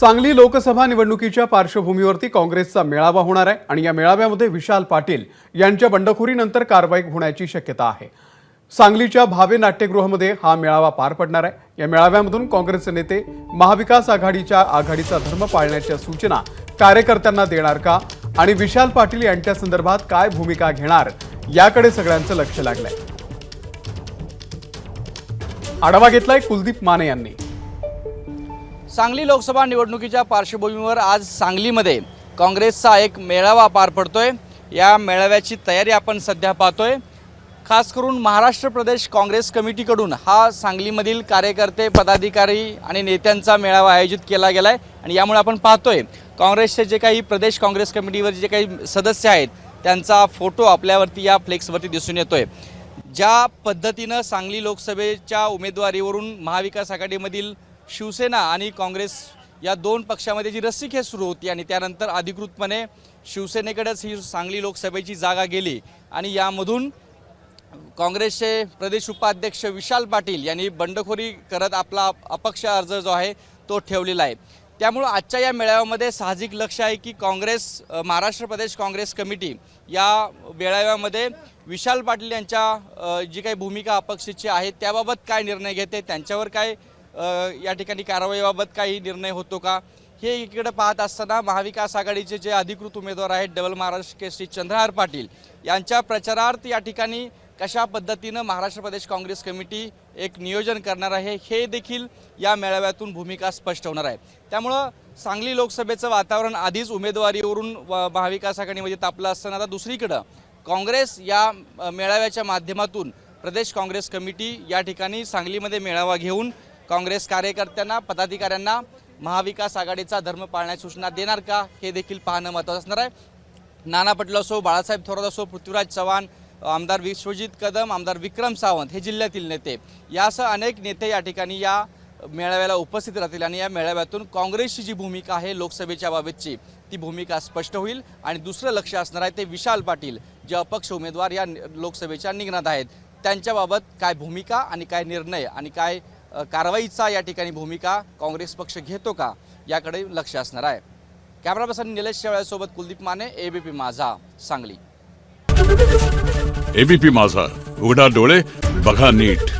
सांगली लोकसभा निवडणुकीच्या पार्श्वभूमीवरती काँग्रेसचा मेळावा होणार आहे आणि या मेळाव्यामध्ये विशाल पाटील यांच्या बंडखोरीनंतर कारवाई होण्याची शक्यता आहे. सांगलीच्या भावे नाट्यगृहामध्ये हा मेळावा पार पडणार आहे. या मेळाव्यामधून काँग्रेसचे नेते महाविकास आघाडीच्या आघाडीचा धर्म पाळण्याच्या सूचना कार्यकर्त्यांना देणार का आणि विशाल पाटील यांच्या संदर्भात काय भूमिका घेणार याकडे सगळ्यांचं लक्ष लागलंय. आढावा घेतलाय कुलदीप माने यांनी. सांगली लोकसभा निवडणुकीच्या पार्श्वभूमीवर आज सांगलीमध्ये काँग्रेसचा एक मेळावा पार पडतोय. या मेळाव्याची तयारी आपण सध्या पाहतोय. खास करून महाराष्ट्र प्रदेश काँग्रेस कमिटीकडून हा सांगलीमधील कार्यकर्ते पदाधिकारी आणि नेत्यांचा मेळावा आयोजित केला गेला आहे आणि यामुळे आपण पाहतोय काँग्रेसचे जे काही प्रदेश काँग्रेस कमिटीवर जे काही सदस्य आहेत त्यांचा फोटो आपल्यावरती या फ्लेक्सवरती दिसून येतोय. ज्या पद्धतीनं सांगली लोकसभेच्या उमेदवारीवरून महाविकास आघाडीमधील शिवसेना आणि काँग्रेस या दोन पक्षामध्ये जी रस्सीखेच सुरू होती आणि त्यानंतर अधिकृतपणे शिवसेनेकडेच ही सांगली लोकसभेची जागा गेली. आणि यामधून काँग्रेसचे प्रदेश उपाध्यक्ष विशाल पाटील यांनी बंडखोरी करत आपला अपक्ष अर्ज जो आहे तो ठेवलेला आहे. त्यामुळं आजच्या या मेळाव्यामध्ये साहजिक लक्ष आहे की Congress Maharashtra Pradesh Congress committee या मेळाव्यामध्ये विशाल पाटील यांच्या जी काही भूमिका अपक्षीची आहे त्याबाबत काय निर्णय घेते त्यांच्यावर काय या ठिकाणी कारवाईबाबत काही निर्णय होतो का? हे इकडे पाहत असताना महाविकास आघाडीचे जे अधिकृत उमेदवार आहेत डबल महाराष्ट्र के श्री चंद्रहार पाटील यांच्या प्रचारार्थ या ठिकाणी कशा पद्धतीनं महाराष्ट्र प्रदेश काँग्रेस कमिटी एक नियोजन करणार आहे हे देखील या मेळाव्यातून भूमिका स्पष्ट होणार आहे. त्यामुळं सांगली लोकसभेचं वातावरण आधीच उमेदवारीवरून व- महाविकास आघाडीमध्ये तापलं असताना आता दुसरीकडं काँग्रेस या मेळाव्याच्या माध्यमातून प्रदेश काँग्रेस कमिटी या ठिकाणी सांगलीमध्ये मेळावा घेऊन काँग्रेस कार्यकर्त्यांना पदाधिकाऱ्यांना महाविकास आघाडीचा धर्म पाळण्याची सूचना देणार का हे देखील पाहणं महत्त्वाचं असणार आहे. नाना पटोले असो बाळासाहेब थोरात असो पृथ्वीराज चव्हाण आमदार विश्वजित कदम आमदार विक्रम सावंत हे जिल्ह्यातील नेते. यासह अनेक नेते या ठिकाणी या मेळाव्याला उपस्थित राहतील आणि या मेळाव्यातून काँग्रेसची जी भूमिका आहे लोकसभेच्या बाबतची ती भूमिका स्पष्ट होईल. आणि दुसरं लक्ष असणार आहे ते विशाल पाटील जे अपक्ष उमेदवार या नि- लोकसभेच्या निघणात आहेत. त्यांच्याबाबत काय भूमिका आणि काय निर्णय आणि काय कारवाईचा या ठिकाणी भूमिका काँग्रेस पक्ष घेतो का याकडे लक्ष असणार आहे. कॅमेरा पर्सन निलेश शेवळ्यासोबत कुलदीप माने एबीपी माझा सांगली. एबीपी माझा उघडा डोळे बघा नीट.